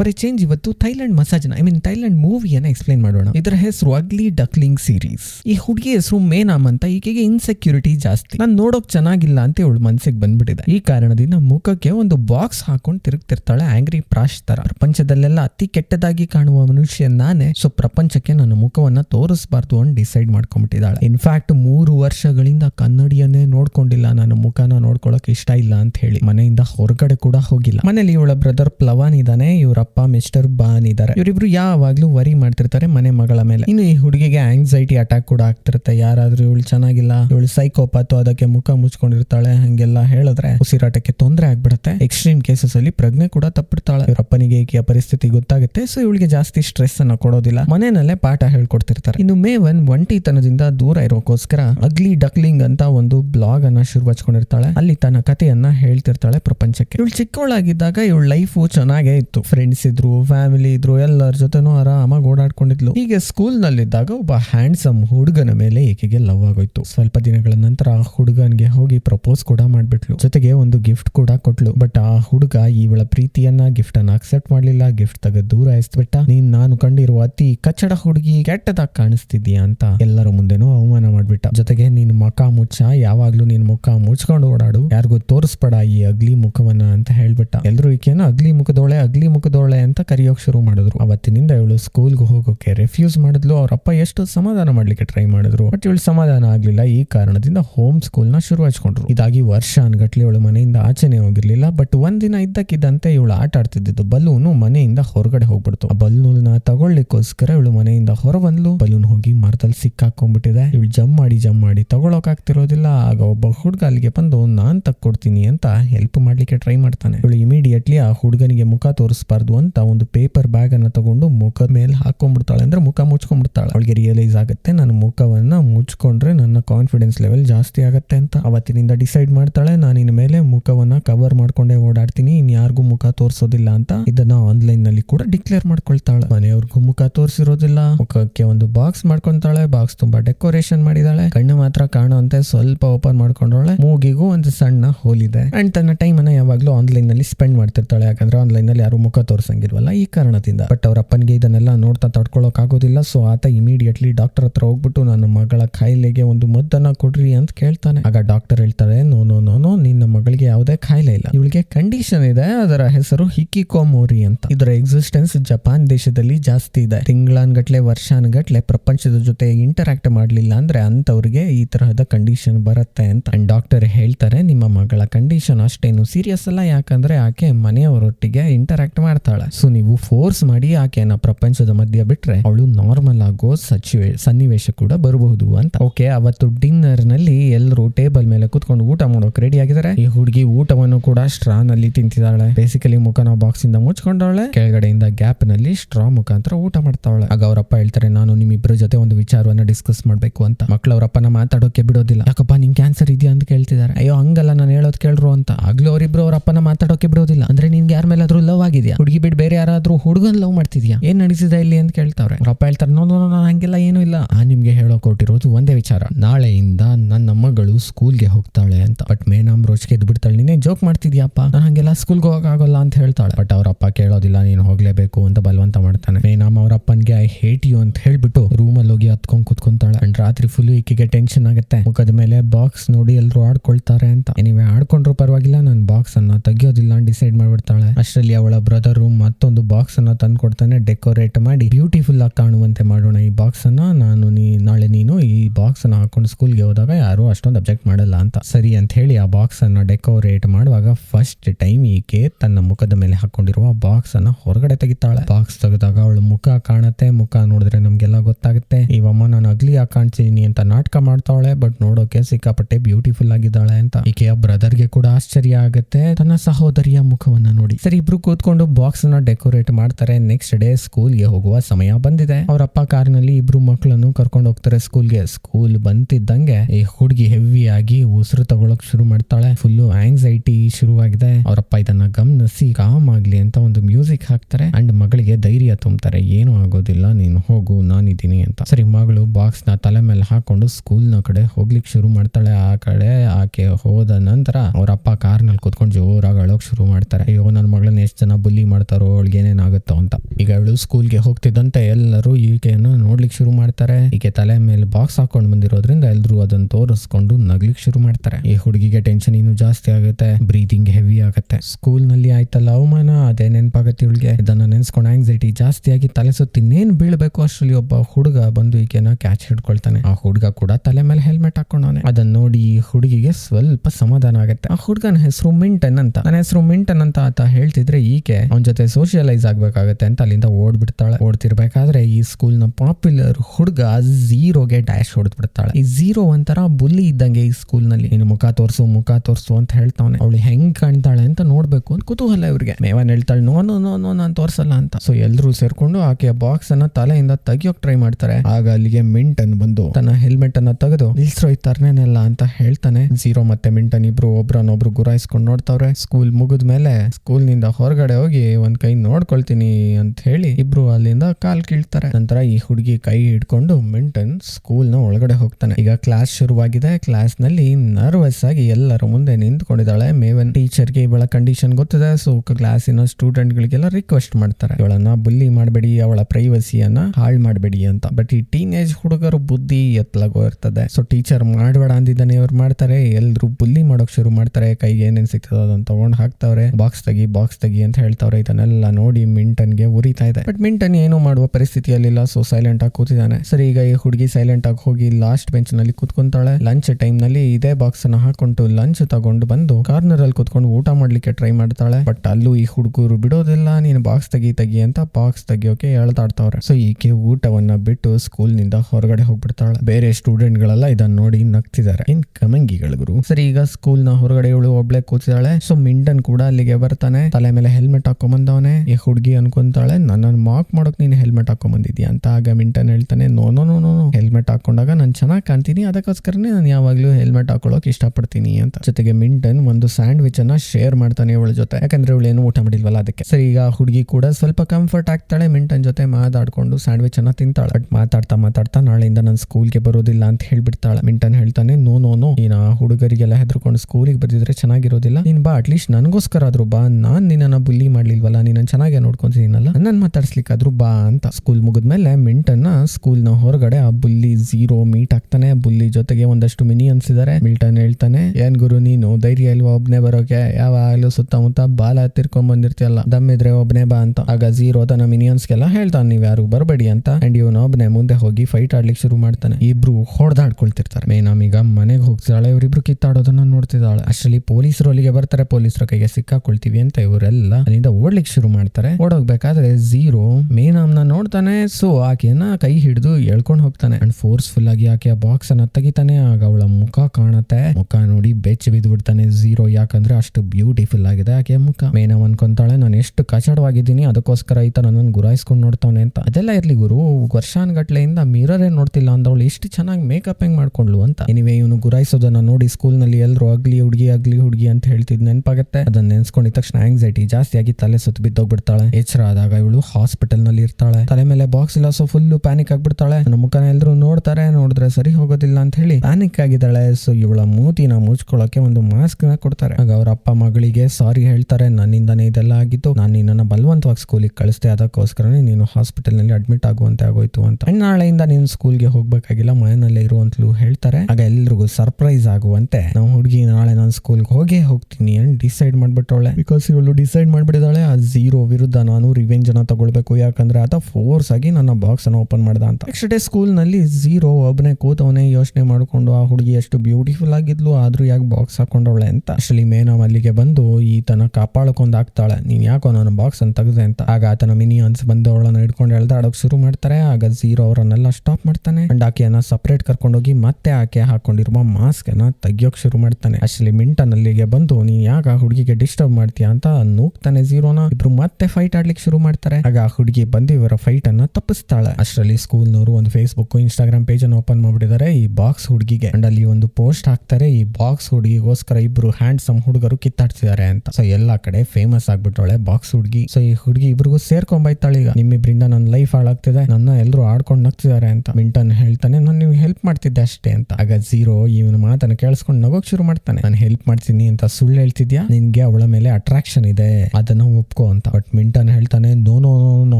For a change ಇವತ್ತು Thailand massage I mean Thailand ಮೂವಿಯನ್ನ explain ಮಾಡೋಣ. ಇದರ ಹೆಸರು ಅಗ್ಲಿ ಡಕ್ಲಿಂಗ್ ಸೀರೀಸ್ ಈ ಹುಡುಗಿ ಹೆಸರು ಮೇನಾಮ್ ಅಂತ, ಈಕೆಗೆ ಇನ್ಸೆಕ್ಯೂರಿಟಿ ಜಾಸ್ತಿ. ನಾನು ನೋಡೋಕ್ ಚೆನ್ನಾಗಿಲ್ಲ ಅಂತ ಇವಳು ಮನ್ಸಿಗೆ ಬಂದ್ಬಿಟ್ಟಿದೆ. ಈ ಕಾರಣದಿಂದ ಮುಖಕ್ಕೆ ಒಂದು ಬಾಕ್ಸ್ ಹಾಕೊಂಡು ತಿರುಗ್ತಿರ್ತಾಳೆ ಆಂಗ್ರಿ ಪ್ರಾಶ್ ತರ. ಪ್ರಪಂಚದಲ್ಲೆಲ್ಲ ಅತಿ ಕೆಟ್ಟದಾಗಿ ಕಾಣುವ ಮನುಷ್ಯ ನಾನೇ. ಸೊ ಪ್ರಪಂಚಕ್ಕೆ ನನ್ನ ಮುಖವನ್ನ ತೋರಿಸಬಾರ್ದು ಅಂತ ಡಿಸೈಡ್ ಮಾಡ್ಕೊಂಡ್ಬಿಟ್ಟಿದ್ದಾಳೆ. ಇನ್ಫ್ಯಾಕ್ಟ್ ಮೂರು ವರ್ಷಗಳಿಂದ ಕನ್ನಡಿಯನ್ನೇ ನೋಡ್ಕೊಂಡಿಲ್ಲ. ನನ್ನ ಮುಖನ ನೋಡ್ಕೊಳಕ್ ಇಷ್ಟ ಇಲ್ಲ ಅಂತ ಹೇಳಿ ಮನೆಯಿಂದ ಹೊರಗಡೆ ಕೂಡ ಹೋಗಿಲ್ಲ. ಮನೇಲಿ ಇವಳ ಬ್ರದರ್ ಪ್ಲವಾನ್ ಇದ್ದಾನೆ. ಇವರಪ್ಪ ಮಿಸ್ಟರ್ ಬಾನ್ ಇದಾರೆ. ಇವರಿಬ್ರು ಯಾವಾಗ್ಲೂ ವರಿ ಮಾಡ್ತಿರ್ತಾರೆ ಮನೆ ಮಗಳ ಮೇಲೆ. ಇನ್ನು ಈ ಹುಡುಗಿಗೆ ಆಂಗ್ಸೈಟಿ ಅಟ್ಯಾಕ್ ಕೂಡ ಆಗ್ತಿರುತ್ತೆ. ಯಾರಾದ್ರೂ ಇವಳು ಚೆನ್ನಾಗಿಲ್ಲ, ಇವಳು ಸೈಕೋಪಾತು ಅದಕ್ಕೆ ಮುಖ ಮುಚ್ಕೊಂಡಿರ್ತಾಳೆ, ಹಂಗೆಲ್ಲ ಹೇಳಿದ್ರೆ ಉಸಿರಾಟಕ್ಕೆ ತೊಂದರೆ ಆಗ್ಬಿಡುತ್ತೆ. ಎಕ್ಸ್ಟ್ರೀಮ್ ಕೇಸಸ್ ಅಲ್ಲಿ ಪ್ರಜ್ಞೆ ಕೂಡ ತಪ್ಪಿಡ್ತಾಳೆ ಇವರಪ್ಪನಿಗೆ ಈಕೆಯ ಪರಿಸ್ಥಿತಿ ಗೊತ್ತಾಗುತ್ತೆ. ಸೊ ಇವಳಿಗೆ ಜಾಸ್ತಿ ಸ್ಟ್ರೆಸ್ ಅನ್ನ ಕೊಡೋದಿಲ್ಲ. ಮನೆಯಲ್ಲೇ ಪಾಠ ಹೇಳ್ಕೊಡ್ತಿರ್ತಾರೆ. ಇನ್ನು ಮೇವನ್ ಒಂಟಿತನದಿಂದ ದೂರ ಇರೋಕೋಸ್ಕರ ಅಗ್ಲಿ ಡಕ್ಲಿಂಗ್ ಅಂತ ಒಂದು ಬ್ಲಾಗ್ ಅನ್ನ ಶುರು ಹಚ್ಕೊಂಡಿರ್ತಾಳೆ ಅಲ್ಲಿ ತನ್ನ ಕಥೆಯನ್ನ ಹೇಳ್ತಿರ್ತಾಳೆ ಪ್ರಪಂಚಕ್ಕೆ. ಇವಳು ಚಿಕ್ಕವಳಾಗಿದ್ದಾಗ ಇವಳ ಲೈಫ್ ಚೆನ್ನಾಗೇ ಇತ್ತು. ಫ್ರೆಂಡ್ಸ್ ಇದ್ರು ಫ್ಯಾಮಿಲಿ ಇದ್ರು, ಎಲ್ಲರ ಜೊತೆನೂ ಆರಾಮಾಗಿ ಓಡಾಡ್ಕೊಂಡಿದ್ಲು. ಹೀಗೆ ಸ್ಕೂಲ್ ನಲ್ಲಿದ್ದಾಗ ಒಬ್ಬ ಹ್ಯಾಂಡ್ಸಮ್ ಹುಡುಗನ ಮೇಲೆ ಈಕೆಗೆ ಲವ್ ಆಗೋಯ್ತು. ಸ್ವಲ್ಪ ದಿನಗಳ ನಂತರ ಆ ಹುಡುಗನ್ಗೆ ಹೋಗಿ ಪ್ರಪೋಸ್ ಕೂಡ ಮಾಡ್ಬಿಟ್ಲು. ಜೊತೆಗೆ ಒಂದು ಗಿಫ್ಟ್ ಕೂಡ ಕೊಟ್ಲು. ಬಟ್ ಆ ಹುಡುಗ ಇವಳ ಪ್ರೀತಿಯನ್ನ ಗಿಫ್ಟ್ ಅನ್ನ ಅಕ್ಸೆಪ್ಟ್ ಮಾಡ್ಲಿಲ್ಲ. ಗಿಫ್ಟ್ ತಗ ದೂರ ಎಸ್ಬಿಟ್ಟ. ನೀನ್ ನಾನು ಕಂಡಿರುವ ಅತಿ ಕಚ್ಚಡ ಹುಡುಗಿ ಕೆಟ್ಟದಾಗ ಕಾಣಿಸ್ತಿದ್ಯಾ ಅಂತ ಎಲ್ಲರ ಮುಂದೆನೂ ಅವಮಾನ ಮಾಡ್ಬಿಟ್ಟ. ಜೊತೆಗೆ ನೀನ್ ಮುಖ ಮುಚ್ಚ, ಯಾವಾಗ್ಲೂ ನೀನ್ ಮುಖ ಮುಚ್ಕೊಂಡು ಓಡಾಡು. ಯಾರಿಗೂ ತೋರಿಸ್ಬೇಡ ಈ ಅಗ್ಲಿ ಮುಖವನ್ನ ಅಂತ ಹೇಳ್ಬಿಟ್ಟ. ಎಲ್ರು ಈಕೆನ ಅಗ್ಲಿ ಮುಖದೊಳೆ, ಅಗ್ಲಿ ಮುಖದೋಳೆ ಅಂತ ಕರೆಯೋಕ್ ಶುರು ಮಾಡಿದ್ರು. ಅವತ್ತಿನಿಂದ ಇವಳು ಸ್ಕೂಲ್ಗೆ ಹೋಗೋಕೆ ರೆಫ್ಯೂಸ್ ಮಾಡಿದ್ಲು. ಅವ್ರ ಅಪ್ಪ ಎಷ್ಟು ಸಮಾಧಾನ ಮಾಡ್ಲಿಕ್ಕೆ ಟ್ರೈ ಮಾಡಿದ್ರು. ಬಟ್ ಇವಳು ಸಮಾಧಾನ ಆಗ್ಲಿಲ್ಲ. ಈ ಕಾರಣದಿಂದ ಹೋಮ್ ಸ್ಕೂಲ್ನ ಶುರು ಹಚ್ಕೊಂಡ್ರು. ಇದಾಗಿ ವರ್ಷ ಅನ್ಗಟ್ಲೆ ಇವಳು ಮನೆಯಿಂದ ಆಚೆನೆ ಹೋಗಿರ್ಲಿಲ್ಲ. ಬಟ್ ಒಂದಿನ ಇದ್ದಕ್ಕಿದ್ದಂತೆ ಇವಳು ಆಟ ಆಡ್ತಿದ್ದು ಬಲೂನು ಮನೆಯಿಂದ ಹೊರಗಡೆ ಹೋಗ್ಬಿಡ್ತು. ಆ ಬಲೂನ್ ತಗೊಳ್ಳಿಕ್ಕೋಸ್ಕರ ಇವಳು ಮನೆಯಿಂದ ಹೊರ ಬಂದ್ಲು ಬಲೂನ್ ಹೋಗಿ ಮರದಲ್ಲಿ ಸಿಕ್ಕಾಕೊಂಡ್ಬಿಟ್ಟಿದೆ. ಇವಳು ಜಂಪ್ ಮಾಡಿ ಜಂಪ್ ಮಾಡಿ ತಗೊಳಕ್ ಆಗ್ತಿರೋದಿಲ್ಲ ಆಗ ಒಬ್ಬ ಹುಡುಗ ಅಲ್ಲಿಗೆ ಬಂದು, ನಾನ್ ತಕ್ಕೊಡ್ತೀನಿ ಅಂತ ಹೆಲ್ಪ್ ಮಾಡ್ಲಿಕ್ಕೆ ಟ್ರೈ ಮಾಡ್ತಾನೆ. ಇವಳು ಇಮಿಡಿಯೇಟ್ಲಿ ಆ ಹುಡುಗನಿಗೆ ಮುಖ ತೋರಿಸಬಾರ್ದು ಅಂತ ಒಂದು ಪೇಪರ್ ಬ್ಯಾಗ್ ಅನ್ನ ತಗೊಂಡು ಮುಖದ ಮೇಲೆ ಹಾಕೊಂಡ್ಬಿಡ್ತಾಳೆ ಅಂದ್ರೆ ಮುಖ ಮುಚ್ಕೊಂಡ್ಬಿಡ್ತಾಳೆ. ಅವಳಿಗೆ ರಿಯಲೈಸ್ ಆಗುತ್ತೆ ನನ್ನ ಮುಖವನ್ನ ಮುಚ್ಕೊಂಡ್ರೆ ನನ್ನ ಕಾನ್ಫಿಡೆನ್ಸ್ ಲೆವೆಲ್ ಜಾಸ್ತಿ ಆಗುತ್ತೆ ಅಂತ. ಅವತ್ತಿನಿಂದ ಡಿಸೈಡ್ ಮಾಡ್ತಾಳೆ, ನಾನು ಮೇಲೆ ಮುಖವನ್ನ ಕವರ್ ಮಾಡ್ಕೊಂಡೇ ಓಡಾಡ್ತೀನಿ, ಇನ್ ಯಾರಿಗೂ ಮುಖ ತೋರಿಸೋದಿಲ್ಲ ಅಂತ. ಇದನ್ನ ಆನ್ಲೈನ್ನಲ್ಲಿ ಕೂಡ ಡಿಕ್ಲೇರ್ ಮಾಡ್ಕೊಳ್ತಾಳೆ. ಮನೆಯವ್ರಿಗೂ ಮುಖ ತೋರಿಸಿರೋದಿಲ್ಲ. ಮುಖಕ್ಕೆ ಒಂದು ಬಾಕ್ಸ್ ಮಾಡ್ಕೊಂತಾಳೆ ಬಾಕ್ಸ್ ತುಂಬಾ ಡೆಕೋರೇಷನ್ ಮಾಡಿದಾಳೆ. ಕಣ್ಣು ಮಾತ್ರ ಕಾಣುವಂತೆ ಸ್ವಲ್ಪ ಓಪನ್ ಮಾಡ್ಕೊಂಡ್ರೆ ಮೂಗಿಗೂ ಒಂದು ಸಣ್ಣ ಹೋಲಿದೆ ಅಂಡ್ ತನ್ನ ಟೈಮ್ ಅನ್ನ ಯಾವಾಗ್ಲೂ ಆನ್ಲೈನ್ನಲ್ಲಿ ಸ್ಪೆಂಡ್ ಮಾಡ್ತಿರ್ತಾಳೆ. ಯಾಕಂದ್ರೆ ಆನ್ಲೈನ್ನಲ್ಲಿ ಯಾರು ಮುಖ ತೋರಿಸಂಗಿಲ್ವಲ್ಲ ಈ ಕಾರಣದಿಂದ. ಬಟ್ ಅವ್ರ ಅಪ್ಪನಿಗೆ ಇದನ್ನೆಲ್ಲ ನೋಡ್ತಾ ತಡ್ಕೊಳಕ್ ಆಗೋದಿಲ್ಲ ಸೊ ಆತ ಇಮಿಡಿಯೇಟ್ಲಿ ಡಾಕ್ಟರ್ ಹತ್ರ ಹೋಗ್ಬಿಟ್ಟು, ನನ್ನ ಮಗಳ ಕಾಯಿಲೆಗೆ ಒಂದು ಮದ್ದನ್ನು ಕೊಡ್ರಿ ಅಂತ ಕೇಳ್ತಾನೆ. ಆಗ ಡಾಕ್ಟರ್ ಹೇಳ್ತಾರೆ ನೋ ನೋ ನೋ ನೋ ನಿನ್ನ ಮಗಳಿಗೆ ಯಾವುದೇ ಕಾಯಿಲೆ ಇಲ್ಲ. ಇವಳಿಗೆ ಕಂಡೀಷನ್ ಇದೆ, ಅದರ ಹೆಸರು ಹಿಕಿಕೋಮೋರಿ ಅಂತ. ಇದರ ಎಕ್ಸಿಸ್ಟೆನ್ಸ್ ಜಪಾನ್ ದೇಶದಲ್ಲಿ ಜಾಸ್ತಿ ಇದೆ. ತಿಂಗಳನ್ಗಟ್ಲೆ, ವರ್ಷಾನ್ಗಟ್ಲೆ ಪ್ರಪಂಚದ ಜೊತೆ ಇಂಟರಾಕ್ಟ್ ಮಾಡ್ಲಿಲ್ಲ ಅಂದ್ರೆ ಅಂತವ್ರಿಗೆ ಈ ತರಹದ ಕಂಡೀಷನ್ ಬರುತ್ತೆ ಅಂತ. ಅಂಡ್ ಡಾಕ್ಟರ್ ಹೇಳ್ತಾರೆ, ನಿಮ್ಮ ಮಗಳ ಕಂಡೀಷನ್ ಅಷ್ಟೇನು ಸೀರಿಯಸ್ ಅಲ್ಲ. ಯಾಕಂದ್ರೆ ಆಕೆ ಮನೆಯವರೊಟ್ಟಿಗೆ ಇಂಟರಾಕ್ಟ್ ಮಾಡ್ತಾಳೆ. ಸೊ ನೀವು ಫೋರ್ಸ್ ಮಾಡಿ ಆಕೆನ ಪ್ರಪಂಚದ ಮಧ್ಯ ಬಿಟ್ರೆ ಅವಳು ನಾರ್ಮಲ್ ಆಗೋ ಸಚಿವೆ, ಸನ್ನಿವೇಶ ಕೂಡ ಬರಬಹುದು ಅಂತ. ಓಕೆ ಅವತ್ತು ಡಿನ್ನರ್ನಲ್ಲಿ ಎಲ್ಲರೂ ಟೇಬಲ್ ಮೇಲೆ ಕುತ್ಕೊಂಡು ಊಟ ಮಾಡೋಕೆ ರೆಡಿ ಆಗಿದ್ದಾರೆ. ಈ ಹುಡುಗಿ ಊಟವನ್ನು ಕೂಡ ಸ್ಟ್ರಾ ನಲ್ಲಿ ತಿಂತಿದ್ದಾಳೆ. ಬೇಸಿಕಲಿ ಮುಖನ ಬಾಕ್ಸ್ ಇಂದ ಮುಚ್ಕೊಂಡವಳೆ ಕೆಳಗಡೆಯಿಂದ ಗ್ಯಾಪ್ನಲ್ಲಿ ಸ್ಟ್ರಾ ಮುಖಾಂತರ ಊಟ ಮಾಡ್ತಾವಳೆ. ಆಗ ಅವರಪ್ಪ ಹೇಳ್ತಾರೆ, ನಾನು ನಿಮ್ಮಿಬ್ಬರ ಜೊತೆ ಒಂದು ವಿಚಾರವನ್ನ ಡಿಸ್ಕಸ್ ಮಾಡ್ಬೇಕು ಅಂತ. ಮಕ್ಕಳು ಅವರಪ್ಪನ ಮಾತಾಡೋಕೆ ಬಿಡೋದಿಲ್ಲ. ಯಾಕಪ್ಪ, ನಿಂಗೆ ಕ್ಯಾನ್ಸರ್ ಇದೆಯಾ? ಅಂತ ಕೇಳ್ತಿದ್ದಾರೆ. ಅಯ್ಯೋ, ಹಂಗಲ್ಲ, ನಾನು ಹೇಳೋದ್ ಕೇಳ್ರು ಅಂತ. ಆಗ್ಲೂ ಅವರಿಬ್ರು ಅವರಪ್ಪನ ಮಾತಾಡೋಕೆ ಬಿಡೋದಿಲ್ಲ. ಅಂದ್ರೆ ನಿನ್ಗೆ ಯಾರ ಮೇಲಾದ್ರೂ ಲವ್ ಆಗಿದೆಯಾ? ಹುಡುಗಿ ಬಿಟ್ಟು ಬೇರೆ ಯಾರಾದ್ರೂ ಹುಡುಗನ್ ಲವ್ ಮಾಡ್ತಿದ್ಯಾ? ಏನ್ ನಡೆಸಿದೆ ಇಲ್ಲಿ ಅಂತ ಕೇಳ್ತಾವ್ರೆ. ಅಪ್ಪ ಹೇಳ್ತಾರೆ, ನೋ ನಾನು ಹಂಗೆಲ್ಲ ಏನೂ ಇಲ್ಲ. ಆ, ನಿಮ್ಗೆ ಹೇಳೋಕೆ ಕೊಟ್ಟಿರೋದು ಒಂದೇ ವಿಚಾರ. ನಾಳೆಯಿಂದ ನನ್ನ ಮಗಳು ಸ್ಕೂಲ್ಗೆ ಹೋಗ್ತಾಳೆ ಅಂತ. ಬಟ್ ಮೇನಾಮ್ ರೋಜ್ಗೆ ಎದ್ ಬಿಡ್ತಾಳೆ ನೀನೇ ಜೋಕ್ ಮಾಡ್ತಿದ್ಯಾಪ್ಪ. ನಾನು ಹಂಗೆಲ್ಲ ಸ್ಕೂಲ್ಗೆ ಹೋಗಕ್ಕಾಗಲ್ಲ ಅಂತ ಹೇಳ್ತಾಳೆ. ಬಟ್ ಅವ್ರ ಅಪ್ಪ ಕೇಳೋದಿಲ್ಲ, ನೀನು ಹೋಗ್ಲೇಬೇಕು ಅಂತ ಬಲವಂತ ಮಾಡ್ತಾನೆ. ಮೇನಾಮ್ ಅವ್ರ ಅಪ್ಪನ್ಗೆ ಐ ಹೇಟ್ ಯು ಅಂತ ಹೇಳ್ಬಿಟ್ಟು ರೂಮಲ್ಲಿ ಹೋಗಿ ಹತ್ಕೊಂಡ್ ಕುತ್ಕೊಂತಾಳೆ. ಅಂಡ್ ರಾತ್ರಿ ಫುಲ್ ಈಕೆಗೆ ಟೆನ್ಷನ್ ಆಗುತ್ತೆ. ಮುಖದ ಮೇಲೆ ಬಾಕ್ಸ್ ನೋಡಿ ಎಲ್ಲರೂ ಆಡ್ಕೊಳ್ತಾರೆ ಅಂತ. ಎನಿವೆ ಆಡ್ಕೊಂಡ್ರು ಪರವಾಗಿಲ್ಲ, ನಾನು ಬಾಕ್ಸ್ ಅನ್ನ ತೆಗಿಯೋದಿಲ್ಲ ಡಿಸೈಡ್ ಮಾಡ್ಬಿಡ್ತಾಳೆ. ಅಷ್ಟರಲ್ಲಿ ಅವಳ ಬ್ರದರು ಮತ್ತೊಂದು ಬಾಕ್ಸ್ ಅನ್ನ ತಂದು ಕೊಡ್ತಾನೆ ಡೆಕೋರೇಟ್ ಮಾಡಿ ಬ್ಯೂಟಿಫುಲ್ ಆಗಿ ಕಾಣುವಂತೆ ಮಾಡೋಣ ಈ ಬಾಕ್ಸ್ ಅನ್ನ. ನಾನು ನೀ, ನಾಳೆ ನೀನು ಈ ಬಾಕ್ಸ್ ಅನ್ನ ಹಾಕೊಂಡು ಸ್ಕೂಲ್ಗೆ ಹೋದಾಗ ಯಾರು ಅಷ್ಟೊಂದು ಅಬ್ಜೆಕ್ಟ್ ಮಾಡಲ್ಲ ಅಂತ. ಸರಿ ಅಂತ ಹೇಳಿ ಆ ಬಾಕ್ಸ್ ಅನ್ನ ಡೆಕೋರೇಟ್ ಮಾಡುವಾಗ ಫಸ್ಟ್ ಟೈಮ್ ಈಕೆ ತನ್ನ ಮುಖದ ಮೇಲೆ ಹಾಕೊಂಡಿರುವ ಬಾಕ್ಸ್ ಅನ್ನ ಹೊರಗಡೆ ತೆಗಿತಾಳೆ. ಬಾಕ್ಸ್ ತೆಗೆದಾಗ ಅವಳು ಮುಖ ಕಾಣತ್ತೆ. ಮುಖ ನೋಡಿದ್ರೆ ನಮ್ಗೆಲ್ಲ ಗೊತ್ತಾಗುತ್ತೆ. ಇವಮ್ಮ ನಾನು ಅಗ್ಲಿ ಆಗಿ ಕಾಣ್ತೀನಿ ಅಂತ ನಾಟಕ ಮಾಡ್ತಾವಳೆ ಬಟ್ ನೋಡೋಕೆ ಸಿಕ್ಕಾಪಟ್ಟೆ ಬ್ಯೂಟಿಫುಲ್ ಆಗಿದ್ದಾಳೆ ಅಂತ. ಈಕೆಯ ಬ್ರದರ್ಗೆ ಕೂಡ ಆಶ್ಚರ್ಯ ಆಗುತ್ತೆ. ತನ್ನ ಸಹೋದರಿಯ ಮುಖವನ್ನ ನೋಡಿ. ಸರಿ, ಇಬ್ರು ಕೂತ್ಕೊಂಡು ಬಾಕ್ಸ್ ನ ಡೆಕೋರೇಟ್ ಮಾಡ್ತಾರೆ. ನೆಕ್ಸ್ಟ್ ಡೇ ಸ್ಕೂಲ್ಗೆ ಹೋಗುವ ಸಮಯ ಬಂದಿದೆ. ಅವರಪ್ಪ ಕಾರ್ನಲ್ಲಿ ಇಬ್ರು ಮಕ್ಕಳನ್ನು ಕರ್ಕೊಂಡು ಹೋಗ್ತಾರೆ ಸ್ಕೂಲ್ಗೆ. ಸ್ಕೂಲ್ ಬಂತಿದ್ದಂಗೆ ಈ ಹುಡುಗಿ ಹೆವಿ ಆಗಿ ಉಸಿರು ತಗೊಳಕ್ ಶುರು ಮಾಡ್ತಾಳೆ. ಫುಲ್ ಆಂಗ್ಸೈಟಿ ಶುರುವಾಗಿದೆ. ಅವರಪ್ಪ ಇದನ್ನ ಗಮನಿಸಿ, ಕಾಮ್ ಆಗ್ಲಿ ಅಂತ ಒಂದು ಮ್ಯೂಸಿಕ್ ಹಾಕ್ತಾರೆ. ಅಂಡ್ ಮಗಳಿಗೆ ಧೈರ್ಯ ತುಂಬ್ತಾರೆ. ಏನು ಆಗೋದಿಲ್ಲ, ನೀನು ಹೋಗು, ನಾನಿದ್ದೀನಿ ಅಂತ. ಸರಿ, ಮಗಳು ಬಾಕ್ಸ್ನ ತಲೆ ಮೇಲೆ ಹಾಕೊಂಡು ಸ್ಕೂಲ್ನ ಕಡೆ ಹೋಗ್ಲಿಕ್ಕೆ ಶುರು ಮಾಡ್ತಾಳೆ. ಆ ಕಡೆ, ಆಕೆ ಹೋದ ನಂತರ ಅವ್ರ ಅಪ್ಪ ಕಾರ್ನಲ್ಲಿ ಕುತ್ಕೊಂಡು ಜೋರಾಗಿ ಅಳೋಕ್ ಶುರು ಮಾಡ್ತಾರೆ. ಅಯ್ಯೋ ನನ್ನ ಮಗಳನ್ನ ಎಷ್ಟು ಜನ ಬುಲ್ಲಿ ಮಾಡ್ತಾರೋ ಅವಳಿಗೆ ಏನೇನಾಗುತ್ತೋ ಅಂತ. ಈಗ ಅವಳು ಸ್ಕೂಲ್ಗೆ ಹೋಗ್ತಿದ್ದಂತೆ ಎಲ್ಲರೂ ಈಕೆಯನ್ನು ನೋಡ್ಲಿಕ್ಕೆ ಶುರು ಮಾಡ್ತಾರೆ. ಈಕೆ ತಲೆ ಮೇಲೆ ಬಾಕ್ಸ್ ಹಾಕೊಂಡು ಬಂದಿರೋದ್ರಿಂದ ಎಲ್ಲರೂ ಅದನ್ನು ತೋರಿಸ್ಕೊಂಡು ನಗ್ಲಿಕ್ಕೆ ಶುರು ಮಾಡ್ತಾರೆ. ಈ ಹುಡುಗಿಗೆ ಟೆನ್ಷನ್ ಇನ್ನೂ ಜಾಸ್ತಿ ಆಗುತ್ತೆ ಬ್ರೀದಿಂಗ್ ಹೆವಿ ಆಗುತ್ತೆ. ಸ್ಕೂಲ್ನಲ್ಲಿ ಆಯ್ತಲ್ಲ ಅವಮಾನ, ಅದೇ ನೆನಪಾಗತ್ತೆ ಇವಳಿಗೆ. ಇದನ್ನ ನೆನ್ಸ್ಕೊಂಡು ಆಂಗ್ಸೈಟಿ ಜಾಸ್ತಿ ಆಗಿ ತಲೆ ಸುತ್ತಿ ಇನ್ನೇನ್ ಬೀಳ್ಬೇಕು ಅಷ್ಟರಲ್ಲಿ ಒಬ್ಬ ಹುಡುಗ ಬಂದು ಈಕೆನ ಕ್ಯಾಚ್ ಹಿಡ್ಕೊಳ್ತಾನೆ. ಆ ಹುಡುಗ ಕೂಡ ತಲೆ ಮೇಲೆ ಹೆಲ್ಮೆಟ್ ಹಾಕೊಂಡವನೆ. ಅದನ್ನ ನೋಡಿ ಈ ಹುಡುಗಿಗೆ ಸ್ವಲ್ಪ ಸಮಾಧಾನ ಆಗುತ್ತೆ. ಆ ಹುಡುಗನ ಹೆಸರು ಮಿಂಟನ್ ಅಂತ. ನನ್ನ ಹೆಸರು ಮಿಂಟನ್ ಅಂತ ಆತ ಹೇಳ್ತಿದ್ರೆ ಈಕೆ ಅವನ ಜೊತೆ ಸೋಷಿಯಲೈಸ್ ಆಗ್ಬೇಕಾಗತ್ತೆ ಅಂತ ಅಲ್ಲಿಂದ ಓಡ್ಬಿಡ್ತಾಳೆ. ಓಡ್ತಿರ್ಬೇಕಾದ್ರೆ ಈ ಸ್ಕೂಲ್ನ ಪಾಪ್ಯುಲರ್ ಹುಡುಗ ಝೀರೋಗೆ ಡ್ಯಾಶ್ ಹೊಡೆದ್ಬಿಡ್ತಾಳೆ. ಈ ಝೀರೋ ಒಂಥರ ಬುಲ್ಲಿ ಇದ್ದಂಗೆ ಈ ಸ್ಕೂಲ್ನಲ್ಲಿ. ನೀನು ಮುಖ ತೋರಿಸು ಮುಖ ತೋರಿಸು ಅಂತ ಹೇಳ್ತಾವನೆ. ಅವಳು ಹೆಂಗ್ ಕಾಣ್ತಾಳೆ ಅಂತ ನೋಡ್ಬೇಕು ಅಂತ ಕುತೂಹಲ ಇವ್ರಿಗೆ. ಮೇವನ್ ಹೇಳ್ತಾಳೆ, ನೋ ನೋ ನೋ ನೋ, ನಾನು ತೋರಿಸಲ್ಲ ಅಂತ. ಸೊ ಎಲ್ಲರೂ ಸೇರ್ಕೊಂಡು ಆಕೆಯ ಬಾಕ್ಸ್ ಅನ್ನ ತಲೆಯಿಂದ ತೆಗಿಯೋಕ್ ಟ್ರೈ ಮಾಡ್ತಾರೆ. ಆಗ ಅಲ್ಲಿಗೆ ಮಿಂಟನ್ ಬಂದು ತನ್ನ ಹೆಲ್ಮೆಟ್ ಅನ್ನ ತೆಗೆದು ನಿಲ್ಸ್ರೋ ಈ ತರ್ನೇನೆಲ್ಲ ಅಂತ ಹೇಳ್ತಾನೆ. ಝೀರೋ ಮತ್ತೆ ಮಿಂಟನ್ ಇಬ್ರು ಒಬ್ರನ್ನೊಬ್ರು ಗುರಾಯಿಸ್ಕೊಂಡು ನೋಡ್ತಾವ್ರೆ. ಸ್ಕೂಲ್ ಮುಗಿದ್ಮೇಲೆ ಸ್ಕೂಲ್ನಿಂದ ಹೊರಗಡೆ ಹೋಗಿ ಒಂದ್ ಕೈ ನೋಡ್ಕೊಳ್ತೀನಿ ಅಂತ ಹೇಳಿ ಇಬ್ರು ಅಲ್ಲಿಂದ ಕಾಲ್ ಕೀಳ್ತಾರೆ. ನಂತರ ಈ ಹುಡುಗಿ ಕೈ ಹಿಡ್ಕೊಂಡು ಮಿಂಟನ್ ಸ್ಕೂಲ್ನ ಒಳಗಡೆ ಹೋಗ್ತಾನೆ. ಈಗ ಕ್ಲಾಸ್ ಶುರುವಾಗಿದೆ. ಕ್ಲಾಸ್ನಲ್ಲಿ ನರ್ವಸ್ ಆಗಿ ಎಲ್ಲರ ಮುಂದೆ ನಿಂತ್ಕೊಂಡಿದ್ದಾಳೆ. ಮೇವನ್ ಟೀಚರ್ಗೆ ಇವಳ ಕಂಡೀಷನ್ ಗೊತ್ತಿದೆ. ಸೊ, ಕ್ಲಾಸಿನ ಸ್ಟೂಡೆಂಟ್ ಗಳಿಗೆಲ್ಲ ರಿಕ್ವೆಸ್ಟ್ ಮಾಡ್ತಾರೆ. ಇವಳನ್ನ ಬುಲ್ಲಿ ಮಾಡಬೇಡಿ, ಅವಳ ಪ್ರೈವಸಿಯನ್ನ ಹಾಳು ಮಾಡಬೇಡಿ ಅಂತ. ಬಟ್ ಈ ಟೀನೇಜ್ ಹುಡುಗರು ಬುದ್ಧಿ ಎತ್ತಲಾಗೋ ಇರ್ತದೆ. ಸೊ, ಟೀಚರ್ ಮಾಡಬೇಡ ಅಂದಿದ್ದಾನೆ ಇವ್ರು ಮಾಡ್ತಾರೆ. ಎಲ್ರು ಬುಲ್ಲಿ ಮಾಡೋಕ್ ಶುರು ಮಾಡ್ತಾರೆ. ಕೈಗೆ ಏನೇನ್ ಸಿಗ್ತದೆ ಅದನ್ನ ತಗೊಂಡ್ ಹಾಕ್ತಾವ್ರೆ. ಬಾಕ್ಸ್ ತೆಗಿ ಬಾಕ್ಸ್ ತೆಗಿ ಅಂತ ಹೇಳ್ತಾವ್ರೆ. ಇದನ್ನೆಲ್ಲ ನೋಡಿ ಮಿಂಟನ್ಗೆ ಉರಿತಾ ಇದೆ. ಬಟ್ ಮಿಂಟನ್ ಏನು ಮಾಡುವ ಪರಿಸ್ಥಿತಿಯಲ್ಲಿಲ್ಲ, ಸೊ ಸೈಲೆಂಟ್ ಆಗಿ ಕೂತಿದ್ದಾನೆ. ಸರಿ, ಈಗ ಈ ಹುಡುಗಿ ಸೈಲೆಂಟ್ ಆಗಿ ಹೋಗಿ ಲಾಸ್ಟ್ ಬೆಂಚ್ನಲ್ಲಿ ಕುತ್ಕೊಂತಾಳೆ. ಲಂಚ್ ಟೈಮ್ನಲ್ಲಿ ಇದೇ ಬಾಕ್ಸ್ ಅನ್ನ ಹಾಕೊಂಡು ಲಂಚ್ ತಗೊಂಡು ಬಂದು ಕಾರ್ನರ್ ಅಲ್ಲಿ ಕುತ್ಕೊಂಡು ಊಟ ಮಾಡ್ಲಿಕ್ಕೆ ಟ್ರೈ ಮಾಡ್ತಾಳೆ. ಬಟ್ ಅಲ್ಲೂ ಈ ಹುಡುಗರು ಬಿಡೋದಿಲ್ಲ. ನೀನು ಬಾಕ್ಸ್ ತೆಗಿ ತೆಗಿ ಅಂತ ಬಾಕ್ಸ್ ತೆಗಿಯೋಕೆ ಎಳ್ದಾಡ್ತಾವ್ರೆ. ಸೊ ಈಕೆ ಊಟವನ್ನ ಬಿಟ್ಟು ಸ್ಕೂಲ್ನಿಂದ ಹೊರಗಡೆ ಹೋಗ್ಬಿಡ್ತಾಳೆ. ಬೇರೆ ಸ್ಟೂಡೆಂಟ್ ಗಳೆಲ್ಲ ಇದನ್ನ ನೋಡಿ ನಗ್ತಿದ್ದಾರೆ. ಇನ್ ಕಮಂಗಿಗಳ ಗುರು. ಸರಿ, ಈಗ ಸ್ಕೂಲ್ನ ಹೊರಗಡೆ ಇವಳು ಒಬ್ಳೆ ಕೂತಿದ್ದಾಳೆ. ಸೊ ಮಿಂಟನ್ ಕೂಡ ಅಲ್ಲಿಗೆ ಬರ್ತಾನೆ. ತಲೆ ಮೇಲೆ ಹೆಲ್ಮೆಟ್ ಹಾಕೊಂಡ್ ಬಂದವನೆ ಈ ಹುಡುಗಿ ಅನ್ಕೊಂತಾಳೆ ನನ್ನನ್ನು ಮಾಕ್ ಮಾಡೋಕೆ ನೀನು ಹೆಲ್ಮೆಟ್ ಹಾಕೊಂಡ್ ಬಂದಿದ್ಯಾ ಅಂತ ಆಗ ಮಿಂಟನ್ ಹೇಳ್ತಾನೆ no no no no helmet ಹಾಕೊಂಡಾಗ ನಾನು ಚೆನ್ನಾಗಿ ಕಾಣ್ತೀನಿ, ಅದಕ್ಕೋಸ್ಕರನೇ ನಾನು ಯಾವಾಗಲೂ ಹೆಲ್ಮೆಟ್ ಹಾಕೊಳ್ಳೋಕೆ ಇಷ್ಟಪಡ್ತೀನಿ ಅಂತ. ಜೊತೆಗೆ ಮಿಂಟನ್ ಒಂದು ಸ್ಯಾಂಡ್ವಿಚ್ ಅನ್ನ ಶೇರ್ ಮಾಡ್ತಾನೆ ಇವಳ ಜೊತೆ. ಯಾಕಂದ್ರೆ ಇವಳು ಏನು ಊಟ ಮಾಡಿಲ್ವಲ್ಲ ಅದಕ್ಕೆ. ಸರಿ, ಈಗ ಹುಡುಗಿ ಕೂಡ ಸ್ವಲ್ಪ ಕಂಫರ್ಟ್ ಆಗ್ತಾಳೆ ಮಿಂಟನ್ ಜೊತೆ ಮಾತಾಡ್ಕೊಂಡು ಸ್ಯಾಂಡ್ವಿಚ್ ಅನ್ನ ತಿಂತಾಳೆ. ಬಟ್ ಮಾತಾಡ್ತಾ ಮಾತಾಡ್ತಾ ನಾಳೆಯಿಂದ ನಾನು ಸ್ಕೂಲ್ಗೆ ಬರೋದಿಲ್ಲ ಅಂತ ಹೇಳ್ಬಿಡ್ತಾಳೆ. ಮಿಂಟನ್ ಹೇಳ್ತಾನೆ ನೋ ನೋ ನೋ ನೀನು ಹುಡುಗರಿಗೆಲ್ಲ ಹೆದರ್ಕೊಂಡು ಸ್ಕೂಲಿಗೆ ಬರ್ದಿದ್ರೆ ಚೆನ್ನಾಗಿರೋದಿಲ್ಲ. ನೀನ್ ಬಾ ಅಟ್ಲೀಸ್ಟ್ ನನಗೋಸ್ಕರ ಆದ್ರೂ ಬಾ. ನಾನ್ ನಿನ್ನ ಬುಲ್ಲಿ ಮಾಡ್ಲಿಲ್ವಲ್ಲ ನೀನ್ ಚೆನ್ನಾಗೆ ನೋಡ್ಕೊಂತೀನಲ್ಲ ನನ್ನ ಮಾತಾಡ್ಸ್ಲಿಕ್ಕಾದ್ರೂ ಬಾ ಅಂತ. ಸ್ಕೂಲ್ ಮುಗಿದ್ಮೇಲೆ ಮಿಂಟನ್ನ ಸ್ಕೂಲ್ನ ಹೊರಗಡೆ ಆ ಬುಲ್ಲಿ ಝೀರೋ ಮೀಟ್ ಆಗ್ತಾನೆ. ಬುಲ್ಲಿ ಜೊತೆಗೆ ಒಂದಷ್ಟು ಮಿನಿ ಅನ್ಸಿದ್ದಾರೆ ಮಿಲ್ಟನ್ ಹೇಳ್ತಾನೆ, ಏನ್ ಗುರು, ನೀನು ಧೈರ್ಯ ಇಲ್ವಾ ಒಬ್ನೇ ಬರೋಕೆ? ಯಾವಾಗಲೂ ಸುತ್ತಮುತ್ತ ಬಾಲ ತಿರ್ಕೊಂಡ್ ಬಂದಿರ್ತೀಯಲ್ಲ? ದಮ್ಮಿದ್ರೆ ಒಬ್ನೇ ಬಾ ಅಂತ. ಆಗ ಝೀರೋ ತನ್ನ ಮಿನಿಯನ್ಸ್ಗೆಲ್ಲ ಹೇಳ್ತಾನೆ, ನೀವ್ ಯಾರು ಬರಬೇಡಿ ಅಂತ. ಅಂಡ್ ಇವನು ಒಬ್ನೇ ಮುಂದೆ ಹೋಗಿ ಫೈಟ್ ಆಡ್ಲಿಕ್ಕೆ ಶುರು ಮಾಡ್ತಾನೆ. ಇಬ್ರು ಹೊಡೆದಾಡ್ಕೊಳ್ತಿರ್ತಾರೆ. ಮೇನಮ್ ಈಗ ಮನೆಗೆ ಹೋಗ್ತಿದ್ದಾಳೆ. ಇವರಿಬ್ರು ಕಿತ್ತಾಡೋದನ್ನ ನೋಡ್ತಿದ್ದಾಳೆ. ಅಷ್ಟರಲ್ಲಿ ಪೊಲೀಸರು ಅಲ್ಲಿಗೆ ಬರ್ತಾರೆ. ಪೊಲೀಸರ ಕೈಗೆ ಸಿಕ್ಕಾಕೊಳ್ತೀವಿ ಅಂತ ಇವರೆಲ್ಲ ಅಲ್ಲಿಂದ ಓಡ್ಲಿಕ್ಕೆ ಶುರು ಮಾಡ್ತಾರೆ. ಓಡೋಗ್ಬೇಕಾದ್ರೆ ಝೀರೋ ಮೇನಾಮ್ನ ನೋಡ್ತಾನೆ ಸೊ ಆಕೆಯನ್ನ ಕೈ ಹಿಡಿದು ಎಳ್ಕೊಂಡು ಹೋಗ್ತಾನೆ. ಅಂಡ್ ಫೋರ್ಸ್ಫುಲ್ ಆಗಿ ಆಕೆಯ ಬಾಕ್ಸ್ ಅನ್ನ ತೆಗಿತಾನೆ. ಆಗ ಅವಳ ಮುಖ ಕಾಣತ್ತೆ. ಮುಖ ನೋಡಿ ಬೆಚ್ಚ ಬಿದ್ದು ಬಿಡ್ತಾನೆ ಝೀರೋ ಯಾಕಂದ್ರೆ ಅಷ್ಟು ಬ್ಯೂಟಿಫುಲ್ ಆಗಿದೆ ಆಕೆಯ ಮುಖ. ಮೇನಮ್ ಅನ್ಕೊಂತಾಳೆ, ನಾನು ಎಷ್ಟು ಕಚಡವಾಗಿದ್ದೀನಿ, ಅದಕ್ಕೋಸ್ಕರ ಈತ ನನ್ನನ್ನು ಗುರಾಯಿಸ್ಕೊಂಡು ನೋಡ್ತಾನೆ ಅಂತ. ಅದೆಲ್ಲ ಇರ್ಲಿ ಗುರು ವರ್ಷಾನ್ಗಟ್ಲೆಯಿಂದ ಮಿರರೇ ನೋಡ್ತಿಲ್ಲ ಅಂದವಳು ಎಷ್ಟು ಚೆನ್ನಾಗಿ ಮೇಕಪ್ ಹೆಂಗ್ ಮಾಡ್ಕೊಂಡ್ಲು ಅಂತ. ಇನಿವೆ ಇವನು ಗುರಾಯಿಸೋದನ್ನ ನೋಡಿ ಸ್ಕೂಲ್ನಲ್ಲಿ ಎಲ್ಲರೂ ಅಗ್ಲಿ ಹುಡುಗಿ ಅಗ್ಲಿ ಹುಡುಗಿ ಅಂತ ಹೇಳ್ತಿದ್ ನೆನಪಾಗತ್ತೆ. ಅದನ್ನ ನೆನ್ಸ್ಕೊಂಡಿದ ತಕ್ಷಣ ಆಂಗ್ಸೈಟಿ ಜಾಸ್ತಿ ಆಗಿ ತಲೆ ಸುತ್ತ ಬಿದ್ದೋಗ್ಬಿಡ್ತಾಳೆ. ಎಚ್ಚರ ಆದಾಗ ಇವಳು ಹಾಸ್ಪಿಟಲ್ನಲ್ಲಿ ಇರ್ತಾಳೆ. ತಲೆ ಮೇಲೆ ಬಾಕ್ಸ್ ಇಲ್ಲ ಸೊ ಫುಲ್ ಪ್ಯಾನಿಕ್ ಆಗ್ಬಿಡ್ತಾಳೆ. ನನ್ನ ಮುಖನ ಎಲ್ಲರೂ ನೋಡ್ತಾರೆ, ನೋಡಿದ್ರೆ ಸರಿ ಹೋಗೋದಿಲ್ಲ ಅಂತ ಹೇಳಿ ಪ್ಯಾನಿಕ್ ಆಗಿದ್ದಾಳೆ. ಸೊ ಇವಳ ಮೂತಿನ ಮುಚ್ಕೊಳ್ಳೋಕೆ ಒಂದು ಮಾಸ್ಕ್ನ ಕೊಡ್ತಾರೆ. ಆಗ ಅವ್ರ ಅಪ್ಪ ಮಗಳಿಗೆ ಸಾರಿ ಹೇಳ್ತಾರೆ. ನನ್ನಿಂದನೇ ಇದೆಲ್ಲ ಆಗಿತ್ತು. ನಾನು ನಿನ್ನ ಬಲವಂತವಾಗಿ ಸ್ಕೂಲಿಗೆ ಕಳಿಸ್ದೆ. ಅದಕ್ಕೋಸ್ಕರನೇ ನೀನು ಹಾಸ್ಪಿಟಲ್ನಲ್ಲಿ ಅಡ್ಮಿಟ್ ಆಗುವಂತೆ ಆಗೋಯ್ತು ಅಂತ. ನಾಳೆಯಿಂದ ನೀನು ಸ್ಕೂಲ್ಗೆ ಹೋಗ್ಬೇಕಾಗಿಲ್ಲ. ಮನೆಯಲ್ಲೇ ಇರುವಂತಲೂ ಹೇಳ್ತಾರೆ. ಆಗ ಎಲ್ರಿಗೂ ಸರ್ಪ್ರೈಸ್ ಆಗುವಂತೆ ನಾವು ಹುಡುಗಿ ನಾಳೆ ನಾನು ಸ್ಕೂಲ್ಗೆ ಹೋಗೇ ಹೋಗ್ತೀನಿ ಅಂತ ಡಿಸೈಡ್ ಮಾಡ್ಬಿಟ್ಟವಳೆ. ಬಿಕಾಸ್ ಇವಳು ಡಿಸೈಡ್ ಮಾಡ್ಬಿಟ್ಟಿದ್ದಾಳೆ. ಝೀರೋ ವಿರುದ್ಧ ನಾನು ರಿವೆಂಜ್ ಅನ್ನ ತಗೊಳ್ಬೇಕು. ಯಾಕಂದ್ರೆ ಆತ ಫೋರ್ಸ್ ಆಗಿ ನನ್ನ ಬಾಕ್ಸ್ ಅನ್ನ ಓಪನ್ ಮಾಡ್ದ ಅಂತ. ನೆಕ್ಸ್ಟ್ ಡೇ ಸ್ಕೂಲ್ನಲ್ಲಿ ಝೀರೋ ಒಬ್ಬನೇ ಕೂತವನೇ ಯೋಚನೆ ಮಾಡಿಕೊಂಡು ಆ ಹುಡುಗಿ ಎಷ್ಟು ಬ್ಯೂಟಿಫುಲ್ ಆಗಿದ್ಲು, ಆದ್ರೂ ಯಾಕೆ ಬಾಕ್ಸ್ ಹಾಕೊಂಡವಳೆ ಅಂತ. ಅಷ್ಟಲಿ ಮೇನಮ್ ಅಲ್ಲಿಗೆ ಬಂದು ಈತನ ಕಾಪಾಡ್ಕೊಂಡು ಹಾಕ್ತಾಳೆ. ನೀನ್ ಯಾಕೋ ನನ್ನ ಬಾಕ್ಸ್ ಅನ್ನು ತೆಗೆದೆ ಅಂತ. ಆಗ ಆತನ ಮಿನಿಯನ್ಸ್ ಬಂದು ಅವಳನ್ನ ಹಿಡ್ಕೊಂಡು ಎಳ್ದಾಡೋಕ್ ಶುರು ಮಾಡ್ತಾರೆ. ಆಗ ಝೀರೋ ಅವರನ್ನೆಲ್ಲ ಸ್ಟಾಪ್ ಮಾಡ್ತಾನೆ. ಅಂಡ್ ಆಕೆಯನ್ನ ಸಪ್ರೇಟ್ ಕರ್ಕೊಂಡೋಗಿ ಮತ್ತೆ ಆಕೆ ಹಾಕೊಂಡಿರುವ ಮಾಸ್ಕ್ ಅನ್ನ ತೆಗಿಯೋಕ್ ಶುರು ಮಾಡ್ತಾನೆ. ಅಶ್ಲಿ ಮಿಂಟನ್ ಅಲ್ಲಿಗೆ ಬಂದು, ನೀನ್ ಯಾಕೆ ಆ ಹುಡುಗಿಗೆ ಡಿಸ್ಟರ್ಬ್ ಮಾಡ್ತೀಯಾ ಅಂತ? ನೂಗ್ತಾನೆ ಝೀರೋನ ಇಬ್ರು ಮತ್ತೆ ಫೈಟ್ ಆಡ್ಲಿಕ್ಕೆ ಶುರು ಮಾಡ್ತಾರೆ. ಆಗ ಆ ಹುಡುಗಿ ಬಂದು ಇವರ ಫೈಟ್ ಅನ್ನ ತಪ್ಪಿಸ್ತಾಳೆ. ಅಷ್ಟರಲ್ಲಿ ಸ್ಕೂಲ್ ನವರು ಒಂದು ಫೇಸ್ಬುಕ್ ಇನ್ಸ್ಟಾಗ್ರಾಮ್ ಪೇಜ್ ಅನ್ನು ಓಪನ್ ಮಾಡ್ಬಿಟ್ಟಿದ್ದಾರೆ ಈ ಬಾಕ್ಸ್ ಹುಡುಗಿಗೆ. ಅಂಡ್ ಅಲ್ಲಿ ಒಂದು ಪೋಸ್ಟ್ ಹಾಕ್ತಾರೆ, ಈ ಬಾಕ್ಸ್ ಹುಡುಗಿಗೋಸ್ಕರ ಇಬ್ರು ಹ್ಯಾಂಡ್ಸಮ್ ಹುಡುಗರು ಕಿತ್ತಾಡ್ತಿದ್ದಾರೆ ಅಂತ. ಸೊ ಎಲ್ಲಾ ಕಡೆ ಫೇಮಸ್ ಆಗ್ಬಿಟ್ಟವಳೆ ಬಾಕ್ಸ್ ಹುಡುಗಿ. ಸೊ ಈ ಹುಡುಗಿ ಇಬ್ರಿಗೂ ಸೇರ್ಕೊಂಬೈತಾಳೆ ಈಗ. ನಿಮ್ಮಿಬ್ರಿಂದ ನನ್ನ ಲೈಫ್ ಹಾಳಾಗ್ತಿದೆ. ನನ್ನ ಎಲ್ಲರೂ ಆಡ್ಕೊಂಡು ನಗ್ತಿದ್ದಾರೆ ಅಂತ. ಮಿಂಟನ್ ಹೇಳ್ತಾನೆ, ನಾನು ನೀವು ಹೆಲ್ಪ್ ಮಾಡ್ತಿದ್ದೆ ಅಷ್ಟೇ ಅಂತ. ಆಗ ಝೀರೋ ಇವನ ಮಾತನ್ನ ಕೇಳಿಸ್ಕೊಂಡು ನಗೋಕ್ ಶುರು ಮಾಡ್ತಾನೆ. ನಾನು ಹೆಲ್ಪ್ ಮಾಡ್ತೀನಿ ಅಂತ ಸುಳ್ಳು ಹೇಳ್ತಿದ್ಯಾ? ನಿನ್ಗೆ ಅವಳ ಮೇಲೆ ಅಟ್ರಾಕ್ಷನ್ ಇದೆ. ಅದನ್ನ ಒಪ್ಕೋ ಅಂತ. ಬಟ್ ಮಿಂಟನ್ ಹೇಳ್ತಾನೆ ನೋ ನೋ ನೋ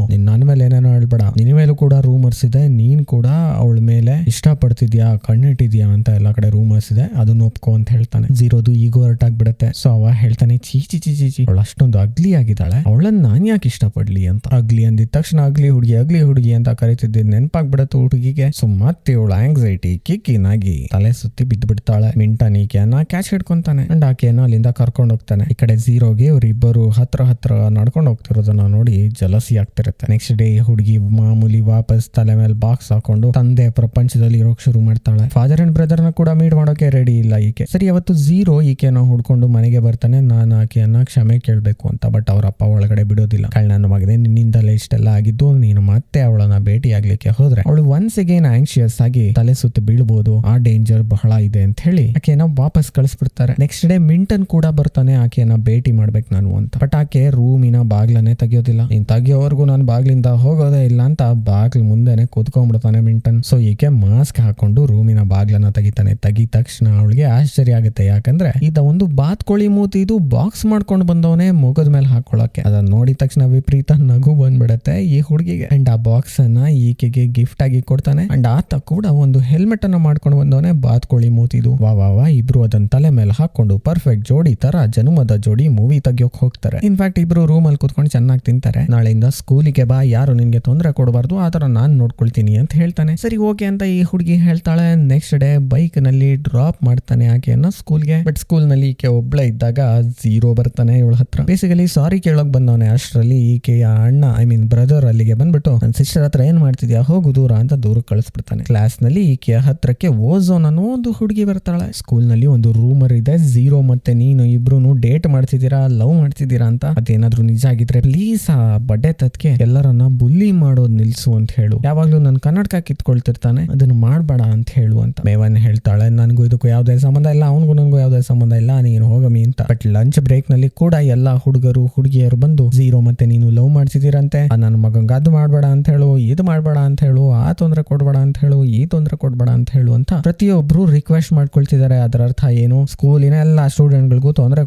ನೀನ್ ನನ್ನ ಮೇಲೆ ಏನೇನೋ ಹೇಳ್ಬೇಡ. ನಿನ್ ಮೇಲೂ ಕೂಡ ರೂಮರ್ಸ್ ಇದೆ. ನೀನ್ ಕೂಡ ಅವಳ ಮೇಲೆ ಇಷ್ಟಪಡ್ತಿದ್ಯಾ, ಕಣ್ಣಿಟ್ಟಿದ್ಯಾ ಅಂತ ಎಲ್ಲ ಕಡೆ ರೂಮರ್ಸ್ ಇದೆ. ಅದನ್ನ ಒಪ್ಕೋ ಅಂತ ಹೇಳ್ತಾನೆ. ಜೀರೋದು ಈಗೋ ಹರ್ಟ್ ಆಗ್ಬಿಡತ್ತೆ. ಸೊ ಅವ ಹೇಳ್ತಾನೆ ಚಿ ಚಿ ಚಿ ಚಿ ಅವಳು ಅಷ್ಟೊಂದು ಅಗ್ಲಿ ಆಗಿದ್ದಾಳೆ. ಅವಳನ್ನ ನಾನ್ ಯಾಕೆ ಇಷ್ಟಪಡ್ಲಿ ಅಂತ. ಅಗ್ಲಿ ಅಂದಿದ ತಕ್ಷಣ ಅಗ್ಲಿ ಹುಡುಗಿ ಅಗ್ಲಿ ಹುಡುಗಿ ಅಂತ ಕರಿತಿದ್ದೆ ನೆನಪಾಗ್ಬಿಡತ್ತು ಹುಡುಗಿಗೆ. ಸೊ ಮತ್ತೆ ಇವಳು ಆಂಗ್ಸೈಟಿ ಕಿಕ್ಕಿನಾಗಿ ತಲೆ ಸುತ್ತಿ ಬಿದ್ದು ಬಿಡ್ತಾಳೆ ಮಿಂಟನ್ ಈಕೆಯನ್ನ ಕ್ಯಾಚ್ ಹಿಡ್ಕೊಂತಾನೆ. ಅಂಡ್ ಆಕೆಯನ್ನ ಅಲ್ಲಿಂದ ಕರ್ಕೊಂಡು ಹೋಗ್ತಾನೆ ಈ ಕಡೆ ಝೀರೋಗೆ ಇವ್ರಿಬ್ಬರು ಹತ್ರ ಹತ್ರ ನಡ್ಕೊಂಡು ಹೋಗ್ತಿರೋದನ್ನ ನೋಡಿ ಜಲಸಿ ಆಗ್ತಿರುತ್ತೆ. ನೆಕ್ಸ್ಟ್ ಡೇ ಹುಡುಗಿ ಮಾಮೂಲಿ ವಾಪಸ್ ತಲೆ ಮೇಲೆ ಬಾಕ್ಸ್ ಹಾಕೊಂಡು ತಂದೆ ಪ್ರಪಂಚದಲ್ಲಿ ಇರೋಕ್ ಶುರು ಮಾಡ್ತಾಳೆ. ಫಾದರ್ ಅಂಡ್ ಬ್ರದರ್ನ ಕೂಡ ಮೀಟ್ ಮಾಡೋಕೆ ರೆಡಿ ಇಲ್ಲ ಈಕೆ. ಸರಿ, ಅವತ್ತು ಝೀರೋ ಈಕೆನ ಹುಡ್ಕೊಂಡು ಮನೆಗೆ ಬರ್ತಾನೆ. ನಾನು ಆಕೆಯನ್ನ ಕ್ಷಮೆ ಕೇಳಬೇಕು ಅಂತ ಬಟ್ ಅವರ ಅಪ್ಪ ಒಳಗಡೆ ಬಿಡೋದಿಲ್ಲ. ಕಳ್ ನನ್ನ ಮಗನೇ, ನಿನ್ನಿಂದಲೇ ಇಷ್ಟೆಲ್ಲ ಆಗಿದ್ದು ನೀನು ಮತ್ತೆ ಅವಳನ್ನ ಭೇಟಿ ಆಗ್ಲಿಕ್ಕೆ ಹೋದ್ರೆ. ಅವಳು ಒನ್ಸ್ ಅಗೇನ್ ಆಂಕ್ಷಿಯಸ್ ಆಗಿ ತಲೆ ಸುತ್ತ ಬೀಳ್ಬೋದು. ಆ ಡೇಂಜರ್ ಬಹಳ ಇದೆ ಅಂತ ಹೇಳಿ ಆಕೆಯನ್ನ ವಾಪಸ್ ಕಳಿಸ್ಬಿಡ್ತಾರೆ. ನೆಕ್ಸ್ಟ್ ಡೇ ಮಿಂಟನ್ ಕೂಡ ಬರ್ತಾನೆ ಆಕೆಯನ್ನ ಭೇಟಿ ಮಾಡ್ಬೇಕು ನಾನು ಅಂತ. ಬಟ್ ಆಕೆ ರೂಮಿನ ಬಾಗ್ಲನ್ನೇ ತೆಗಿಯೋದಿಲ್ಲ. ಇನ್ ತೆಗಿಯೋವರೆಗೂ ನಾನು ಬಾಗ್ಲಿಂದ ಹೋಗೋದೇ ಇಲ್ಲ ಅಂತ ಬಾಗ್ಲ ಮುಂದೆನೆ ಕೂತ್ಕೊಂಡ್ಬಿಡ್ತಾನೆ ಮಿಂಟನ್. ಸೊ ಈಕೆ ಮಾಸ್ಕ್ ಹಾಕೊಂಡು ರೂಮಿನ ಬಾಗ್ಲನ್ನ ತೆಗಿತಾನೆ. ತೆಗಿದ ತಕ್ಷಣ ಅವಳಿಗೆ ಆಶ್ಚರ್ಯ ಆಗುತ್ತೆ. ಯಾಕಂದ್ರೆ ಈತ ಒಂದು ಬಾತ್ಕೋಳಿ ಮೂತಿ, ಇದು ಬಾಕ್ಸ್ ಮಾಡ್ಕೊಂಡು ಬಂದವನೇ ಮುಖದ ಮೇಲೆ ಹಾಕೊಳ್ಳೋಕೆ ಅದನ್ನ ನೋಡಿದ ತಕ್ಷಣ ವಿಪರೀತ ನಗು ಬಂದ್ಬಿಡತ್ತೆ ಈ ಹುಡುಗಿಗೆ. ಅಂಡ್ ಆ ಬಾಕ್ಸ್ ಅನ್ನ ಈಕೆಗೆ ಗಿಫ್ಟ್ ಆಗಿ ಕೊಡ್ತಾನೆ. ಅಂಡ್ ಆತ ಕೂಡ ಒಂದು ಹೆಲ್ಮೆಟ್ ಅನ್ನ ಮಾಡ್ಕೊಂಡು ಬಂದವನೇ ಬಾತ್ಕೋಳಿ ಮೂತಿದು ವಾ ವಾ ವಾ, ಇಬ್ರು ಅದನ್ನ ತಲೆ ಮೇಲೆ ಹಾಕೊಂಡು ಪರ್ಫೆಕ್ಟ್ ಜೋಡಿ ತರ ಜನ್ಮದ ಜೋಡಿ ಮೂವಿ ತೆಗಿಯೋಕ್ ಹೋಗ್ತಾರೆ. ಇನ್ಫ್ಯಾಕ್ಟ್ ಇಬ್ರು ರೂಮ್ ರೂಮಲ್ಲಿ ಕುತ್ಕೊಂಡು ಚೆನ್ನಾಗಿ ತಿಂತಾರೆ. ನಾಳೆಯಿಂದ ಸ್ಕೂಲಿಗೆ ಬಾ, ಯಾರು ನಿನಗೆ ತೊಂದರೆ ಕೊಡಬಾರ್ದು, ಆ ಥರ ನಾನು ನೋಡ್ಕೊಳ್ತೀನಿ ಅಂತ ಹೇಳ್ತಾನೆ. ಸರಿ ಓಕೆ ಅಂತ ಈ ಹುಡುಗಿ ಹೇಳ್ತಾಳೆ. ನೆಕ್ಸ್ಟ್ ಡೇ ಬೈಕ್ನಲ್ಲಿ ಡ್ರಾಪ್ ಮಾಡ್ತಾನೆ ಆಕೆಯನ್ನ ಸ್ಕೂಲ್ಗೆ. ಬಟ್ ಸ್ಕೂಲ್ನಲ್ಲಿ ಈಕೆ ಒಬ್ಳೆ ಇದ್ದಾಗ ಝೀರೋ ಬರ್ತಾನೆ ಇವಳ ಹತ್ರ. ಬೇಸಿಕಲಿ ಸಾರಿ ಕೇಳೋಕ್ ಬಂದವನೆ. ಅಷ್ಟರಲ್ಲಿ ಈಕೆಯ ಅಣ್ಣ ಐ ಮೀನ್ ಬ್ರದರ್ ಅಲ್ಲಿಗೆ ಬಂದ್ಬಿಟ್ಟು, ನನ್ನ ಸಿಸ್ಟರ್ ಹತ್ರ ಏನ್ ಮಾಡ್ತಿದ್ಯಾ? ಹೋಗು ದೂರ, ಅಂತ ದೂರ ಕಳಿಸ್ಬಿಡ್ತಾನೆ. ಕ್ಲಾಸ್ನಲ್ಲಿ ಈಕೆಯ ಹತ್ರಕ್ಕೆ ಓಝೋನ್ ಅನ್ನೋ ಒಂದು ಹುಡುಗಿ ಬರ್ತಾಳೆ. ಸ್ಕೂಲ್ನಲ್ಲಿ ಒಂದು ರೂಮರ್ ಇದೆ ಝೀರೋ ಮತ್ತೆ ನೀನು ಇಬ್ರು ಡೇಟ್ ಮಾಡ್ತಿದ್ದೀರಾ ಲವ್ ಮಾಡ್ತಿದ್ದೀರಾ, ಅಂತ. ಅದೇನಾದ್ರೂ ನಿಜ ಆಗಿದ್ರೆ ಪ್ಲೀಸ್ ಆ ಬಡ್ಡೆ ತತ್ಕೆ ಎಲ್ಲರನ್ನ ಬುಲ್ಲಿ ಮಾಡೋದ್ ನಿಲ್ಸು ಅಂತ ಹೇಳು. ಯಾವಾಗ್ಲೂ ನನ್ ಕನ್ನಡಕ ಕಿತ್ಕೊಳ್ತಿರ್ತಾನೆ, ಅದನ್ನ ಮಾಡಬೇಡ ಅಂತ ಹೇಳು ಅಂತ. ಮೇವನ್ ಹೇಳ್ತಾಳೆ, ನನಗೂ ಇದಕ್ಕೂ ಯಾವ್ದೇ ಸಂಬಂಧ ಇಲ್ಲ, ಅವನಿಗೂ ನನಗೂ ಯಾವ್ದೇ ಸಂಬಂಧ ಇಲ್ಲ, ನೀನು ಹೋಗಮಿ ಅಂತ. ಬಟ್ ಲಂಚ್ ಬ್ರೇಕ್ನಲ್ಲಿ ಕೂಡ ಎಲ್ಲಾ ಹುಡುಗರು, ಹುಡುಗಿಯರು ಬಂದು ಝೀರೋ ಮತ್ತೆ ನೀನು ಲವ್ ಮಾಡ್ಸಿದಿರಂತೆ ನನ್ನ ಮಗಂಗ ಅದು ಮಾಡಬೇಡ ಅಂತ ಹೇಳು, ಇದು ಮಾಡಬೇಡ ಅಂತ ಹೇಳು, ಆ ತೊಂದ್ರೆ ಕೊಡ್ಬೇಡ ಅಂತ ಹೇಳು, ಈ ತೊಂದ್ರೆ ಕೊಡ್ಬೇಡ ಅಂತ ಹೇಳು ಅಂತ ಪ್ರತಿಯೊಬ್ರು ರಿಕ್ವೆಸ್ಟ್ ಮಾಡ್ಕೊಳ್ತಿದ್ದಾರೆ. ಅದರ ಅರ್ಥ ಏನು? ಸ್ಕೂಲಿನ ಎಲ್ಲಾ ಸ್ಟೂಡೆಂಟ್ ಗಳಿಗೂ ತೊಂದರೆ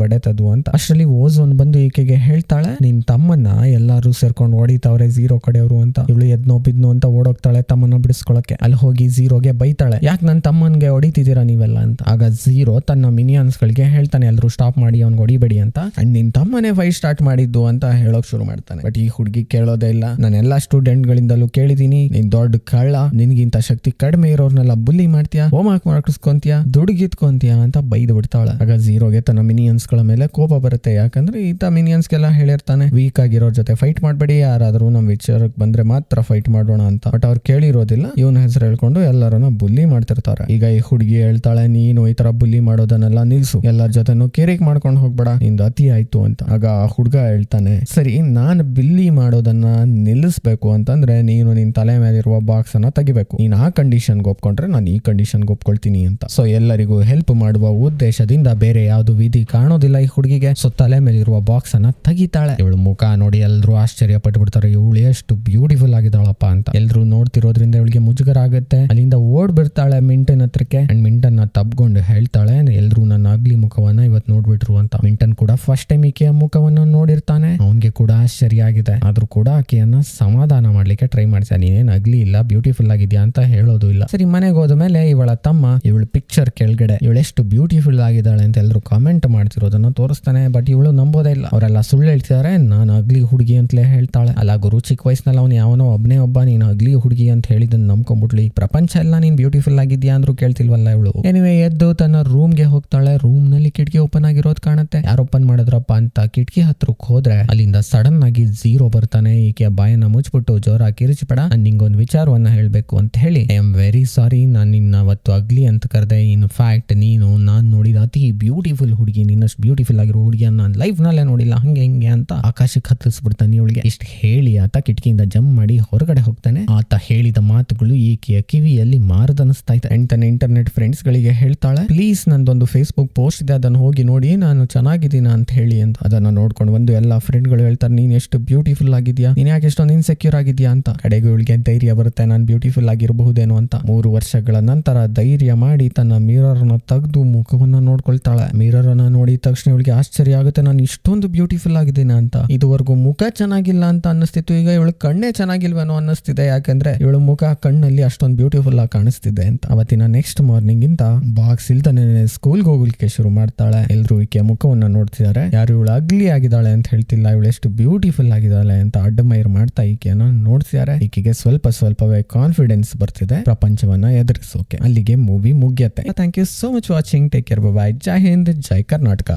ಬಡೆ ತದು ಅಂತ. ಅಷ್ಟರಲ್ಲಿ ಓಝೋನ್ ಬಂದು ಈಕೆಗೆ ಹೇಳ್ತಾಳೆ, ನಿನ್ ತಮ್ಮನ್ನ ಎಲ್ಲಾರು ಸೇರ್ಕೊಂಡು ಹೊಡಿತಾವ್ರೆ ಝೀರೋ ಕಡೆಯವರು ಅಂತ. ಇವಳು ಎದ್ನೋ ಬಿದ್ನೋ ಅಂತ ಓಡೋಗ್ತಾಳೆ ತಮ್ಮನ್ನ ಬಿಡಿಸ್ಕೊಳಕ್ಕೆ. ಅಲ್ಲಿ ಹೋಗಿ ಝೀರೋಗೆ ಬೈತಾಳೆ, ಯಾಕೆ ನನ್ನ ತಮ್ಮನ್ಗೆ ಹೊಡಿತಿದ್ದೀರಾ ನೀವೆಲ್ಲ? ಅಂತ. ಆಗ ಝೀರೋ ತನ್ನ ಮಿನಿಯನ್ಸ್ ಗಳಿಗೆ ಹೇಳ್ತಾನೆ, ಎಲ್ರು ಸ್ಟಾಪ್ ಮಾಡಿ ಅವ್ನ್ ಹೊಡಿಬೇಡಿ ಅಂತ. ಅಂಡ್ ನಿನ್ ತಮ್ಮನೇ ಫೈಟ್ ಸ್ಟಾರ್ಟ್ ಮಾಡಿದ್ದು ಅಂತ ಹೇಳೋಕ್ ಶುರು ಮಾಡ್ತಾನೆ. ಬಟ್ ಈ ಹುಡುಗಿ ಕೇಳೋದೇ ಇಲ್ಲ. ನಾನು ಎಲ್ಲಾ ಸ್ಟೂಡೆಂಟ್ ಗಳಿಂದಲೂ ಕೇಳಿದೀನಿ ನೀನ್ ದೊಡ್ಡ ಕಳ್ಳ, ನಿನ್ಗಿಂತ ಶಕ್ತಿ ಕಡಿಮೆ ಇರೋರ್ನೆಲ್ಲ ಬುಲ್ಲಿ ಮಾಡ್ತೀಯಾ? ಹೋಮ್ ವರ್ಕ್ ಮಾಡ್ಕಿಸ್ಕೊಂತೀಯಾ ದುಡ್ಗಿತ್ಕೊಂತೀಯ ಅಂತ ಬೈದು ಬಿಡ್ತಾಳೆ. ಆಗ ಝೀರೋಗೆ ತನ್ನ ಮಿನಿಯನ್ಸ್ಗಳ ಮೇಲೆ ಕೋಪ ಬರುತ್ತೆ. ಯಾಕಂದ್ರೆ ಈತ ಮಿನಿಯನ್ಸ್ ಗೆಲ್ಲ ಹೇಳಿರ್ತಾನೆ ವೀಕ್ ಆಗಿರೋರ್ ಜೊತೆ ಫೈಟ್ ಮಾಡಬೇಡಿ, ಯಾರಾದರೂ ನಮ್ಮ ವಿಚಾರಕ್ಕೆ ಬಂದ್ರೆ ಮಾತ್ರ ಫೈಟ್ ಮಾಡೋಣ ಅಂತ. ಬಟ್ ಅವ್ರು ಕೇಳಿರೋದಿಲ್ಲ, ಇವನ ಹೆಸರು ಹೇಳ್ಕೊಂಡು ಎಲ್ಲರನ್ನ ಬುಲ್ಲಿ ಮಾಡ್ತಿರ್ತಾರೆ. ಈಗ ಈ ಹುಡುಗಿ ಹೇಳ್ತಾಳೆ, ನೀನು ಈ ತರ ಬುಲ್ಲಿ ಮಾಡೋದನ್ನೆಲ್ಲ ನಿಲ್ಸು, ಎಲ್ಲರ ಜೊತೆನು ಕೇರಿಕ್ ಮಾಡ್ಕೊಂಡು ಹೋಗ್ಬೇಡ ನಿಂದು ಅತಿ ಆಯ್ತು ಅಂತ. ಆಗ ಆ ಹುಡುಗ ಹೇಳ್ತಾನೆ, ಸರಿ, ನಾನು ಬಿಲ್ಲಿ ಮಾಡೋದನ್ನ ನಿಲ್ಲಿಸ್ಬೇಕು ಅಂತಂದ್ರೆ ನೀನು ನಿನ್ ತಲೆ ಮೇಲಿರುವ ಬಾಕ್ಸ್ ಅನ್ನ ತೆಗಿಬೇಕು. ನೀನ್ ಆ ಕಂಡೀಷನ್ಗೆ ಒಪ್ಕೊಂಡ್ರೆ ನಾನು ಈ ಕಂಡೀಷನ್ಗೆ ಒಪ್ಕೊಳ್ತೀನಿ ಅಂತ. ಸೊ ಎಲ್ಲರಿಗೂ ಹೆಲ್ಪ್ ಮಾಡುವ ಉದ್ದೇಶದಿಂದ ಬೇರೆ ಯಾವ್ದು ವಿಧಿ ಕಾಣೋದಿಲ್ಲ ಈ ಹುಡುಗಿಗೆ. ಸೊ ತಲೆ ಮೇಲಿರುವ ಬಾಕ್ಸ್ ತೆಗಿತಾಳೆ. ಇವಳು ಮುಖ ನೋಡಿ ಎಲ್ಲರೂ ಆಶ್ಚರ್ಯ ಪಟ್ಬಿಡ್ತಾರೆ ಇವಳು ಎಷ್ಟು ಬ್ಯೂಟಿಫುಲ್ ಆಗಿದ್ದಾಳಪ್ಪ ಅಂತ. ಎಲ್ರು ನೋಡ್ತಿರೋದ್ರಿಂದ ಇವಳಿಗೆ ಮುಜುಗರ ಆಗುತ್ತೆ. ಅಲ್ಲಿಂದ ಓಡ್ ಬಿಡ್ತಾಳೆ ಮಿಂಟನ್ ಹತ್ರಕ್ಕೆ. ಅಂಡ್ ಮಿಂಟನ್ನ ತಬ್ಕೊಂಡು ಹೇಳ್ತಾಳೆ, ಎಲ್ರು ನನ್ನ ಅಗ್ಲಿ ಮುಖವನ್ನ ಇವತ್ತು ನೋಡ್ಬಿಟ್ರು ಅಂತ. ಮಿಂಟನ್ ಕೂಡ ಫಸ್ಟ್ ಟೈಮ್ ಈಕೆಯ ಮುಖವನ್ನ ನೋಡಿರ್ತಾನೆ. ಅವನ್ಗೆ ಕೂಡ ಆಶ್ಚರ್ಯ ಆಗಿದೆ. ಆದ್ರೂ ಕೂಡ ಆಕೆಯನ್ನ ಸಮಾಧಾನ ಮಾಡ್ಲಿಕ್ಕೆ ಟ್ರೈ ಮಾಡ್ತಾನೆ ನೀನೇನ್ ಅಗ್ಲಿ ಇಲ್ಲ ಬ್ಯೂಟಿಫುಲ್ ಆಗಿದ್ಯಾ ಅಂತ ಹೇಳೋದು ಇಲ್ಲ. ಸರಿ, ಮನೆಗೆ ಹೋದ ಮೇಲೆ ಇವಳ ತಮ್ಮ, ಇವಳು ಪಿಕ್ಚರ್ ಕೆಳಗಡೆ, ಇವಳೆಷ್ಟು ಬ್ಯೂಟಿಫುಲ್ ಆಗಿದ್ದಾಳೆ ಅಂತ ಎಲ್ಲರೂ ಕಾಮೆಂಟ್ ಮಾಡ್ತಿರೋದನ್ನ ತೋರಿಸ್ತಾನೆ. ಬಟ್ ಇವಳು ನಂಬೋದೇ ಇಲ್ಲ. ಅವರೆಲ್ಲ ಸುಳ್ಳು ಹೇಳ್ತಿದ್ದಾರೆ ನಾನು ಅಗ್ಲಿ ಹುಡುಗಿ ಅಂತಲೇ ಹೇಳ್ತಾಳೆ. ಅಲ್ಲ, ಗುರು, ಚಿಕ್ಕ ವಯಸ್ಸಿನಲ್ಲಿ ಅವನು ಯಾವನೋ ಒಬ್ಬನೇ ಒಬ್ಬ, ನೀನು ಅಗ್ಲಿ ಹುಡುಗಿ ಅಂತ ಹೇಳಿದನ್ನ ನಂಬ್ಕೊಂಡ್ಬಿಟ್ಲಿ. ಪ್ರಪಂಚ ಎಲ್ಲ ನೀನು ಬ್ಯೂಟಿಫುಲ್ ಆಗಿದ್ಯಾ ಅಂದ್ರೂ ಕೇಳ್ತಿಲ್ವಲ್ಲ ಇವಳು. ಎನಿವೆ ಎದ್ದು ತನ್ನ ರೂಮ್ಗೆ ಹೋಗ್ತಾಳೆ. ರೂಮ್ನಲ್ಲಿ ಕಿಟಕಿ ಓಪನ್ ಆಗಿರೋದು ಕಾಣುತ್ತೆ. ಯಾರು ಓಪನ್ ಮಾಡಿದ್ರಪ್ಪ ಅಂತ ಕಿಟಕಿ ಹತ್ರಕ್ಕೆ ಹೋದ್ರೆ, ಅಲ್ಲಿಂದ ಸಡನ್ ಆಗಿ ಝೀರೋ ಬರ್ತಾನೆ. ಈಕೆ ಬಾಯನ್ನ ಮುಚ್ಬಿಟ್ಟು ಜೋರ ಕಿರಿಚಿಬೇಡ ನಾನು ನಿಂಗೊಂದು ವಿಚಾರವನ್ನ ಹೇಳಬೇಕು ಅಂತ ಹೇಳಿ ಐ ಆಮ್ ವೆರಿ ಸಾರಿ ನಾನು ನಿನ್ನ ಅವತ್ತು ಅಗ್ಲಿ ಅಂತ ಕರೆದೆ. ಇನ್ ಫ್ಯಾಕ್ಟ್ ನೀನು ನಾನು ನೋಡಿದ ಅತಿ ಬ್ಯೂಟಿಫುಲ್ ಹುಡುಗಿ, ನಿನ್ನಷ್ಟು ಬ್ಯೂಟಿಫುಲ್ ಆಗಿರೋ ಹುಡುಗಿಯನ್ನ ನಾನು ಲೈಫ್ ನಲ್ಲೇ ನೋಡಿಲ್ಲ ಹಂಗೆ ಹಿಂಗೆ ಅಂತ ಆಕಾಶಕ್ಕೆ ಹತ್ತಿಸ್ಬಿಡ್ತಾನೆ ಇವಳಿಗೆ ಇಷ್ಟು ಹೇಳಿ ಆತ ಕಿಟಕಿಯಿಂದ ಜಂಪ್ ಮಾಡಿ ಹೊರಗಡೆ ಹೋಗ್ತಾನೆ. ಆತ ಹೇಳಿದ ಮಾತುಗಳು ಈಕೆಯ ಕಿವಿಯಲ್ಲಿ ಮಾರದನಿಸ್ತಾ ಇದೆ ಅಂಡ್ ತನ್ನ ಇಂಟರ್ನೆಟ್ ಫ್ರೆಂಡ್ಸ್ ಗಳಿಗೆ ಹೇಳ್ತಾಳೆ ಪ್ಲೀಸ್ ನಂದೊಂದು ಫೇಸ್ಬುಕ್ ಪೋಸ್ಟ್ ಇದೆ, ಅದನ್ನು ಹೋಗಿ ನೋಡಿ, ನಾನು ಚೆನ್ನಾಗಿದ್ದೀನ ಅಂತ ಹೇಳಿ ಅಂತ. ಅದನ್ನ ನೋಡ್ಕೊಂಡು ಒಂದು ಎಲ್ಲ ಫ್ರೆಂಡ್ಗಳು ಹೇಳ್ತಾರೆ, ನೀನ್ ಎಷ್ಟು ಬ್ಯೂಟಿಫುಲ್ ಆಗಿದ್ಯಾ ನೀನ್ ಯಾಕೆ ಎಷ್ಟೊಂದು ಇನ್ಸೆಕ್ಯೂರ್ ಆಗಿದೆಯಾ ಅಂತ? ಕಡೆಗೂ ಇವಳಿಗೆ ಧೈರ್ಯ ಬರುತ್ತೆ, ನಾನು ಬ್ಯೂಟಿಫುಲ್ ಆಗಿರಬಹುದೇನೋ ಅಂತ. ಮೂರು ವರ್ಷಗಳ ನಂತರ ಧೈರ್ಯ ಮಾಡಿ ತನ್ನ ಮಿರರ್ನ ತೆಗೆದು ಮುಖವನ್ನ ನೋಡ್ಕೊಳ್ತಾಳೆ. ಮಿರರ್ ನೋಡಿದ ತಕ್ಷಣ ಇವಳಿಗೆ ಆಶ್ಚರ್ಯ ಆಗುತ್ತೆ, ನಾನು ಇಷ್ಟೊಂದು ಬ್ಯೂಟಿಫುಲ್ ಆಗಿದ್ದೀನಿ ಅಂತ. ಇದುವರೆಗೂ ಮುಖ ಚೆನ್ನಾಗಿಲ್ಲ ಅಂತ ಅನ್ನಿಸ್ತಿತ್ತು. ಈಗ ಇವಳು ಕಣ್ಣೇ ಚೆನ್ನಾಗಿಲ್ವೇನೋ ಅನ್ನಿಸ್ತಿದೆ. ಯಾಕಂದ್ರೆ ಇವಳು ಮುಖ ಕಣ್ಣಲ್ಲಿ ಅಷ್ಟೊಂದು ಬ್ಯೂಟಿಫುಲ್ ಆಗಿ ಕಾಣಿಸ್ತಿದೆ ಅಂತ. ಅವತ್ತಿನ ನೆಕ್ಸ್ಟ್ ಮಾರ್ನಿಂಗ್ ಇಂದ ಬಾಕ್ಸ್ ಇಲ್ದನೆ ಸ್ಕೂಲ್ಗೆ ಹೋಗ್ಲಿಕ್ಕೆ ಶುರು ಮಾಡ್ತಾಳೆ. ಎಲ್ರು ಈಕೆ ಮುಖವನ್ನ ನೋಡ್ತಿದ್ದಾರೆ ಯಾರು ಇವಳು ಅಗ್ಲಿ ಆಗಿದ್ದಾಳೆ ಅಂತ ಹೇಳ್ತಿಲ್ಲ. ಇವಳು ಎಷ್ಟು ಬ್ಯೂಟಿಫುಲ್ ಆಗಿದ್ದಾಳೆ ಅಂತ ಅಡ್ಡಮೈರ್ ಮಾಡ್ತಾ ಈಕೆಯನ್ನ ನೋಡ್ತಿದ್ದಾರೆ ಈಕೆಗೆ ಸ್ವಲ್ಪ ಸ್ವಲ್ಪವೇ ಕಾನ್ಫಿಡೆನ್ಸ್ ಬರ್ತಿದೆ. ಪ್ರಪಂಚವನ್ನ ಎದುರಿಸೋಕೆ. ಅಲ್ಲಿಗೆ movie ಮುಗಿಯತ್ತೆ. Thank you so much watching take care bye Jai Hind Jai Karnataka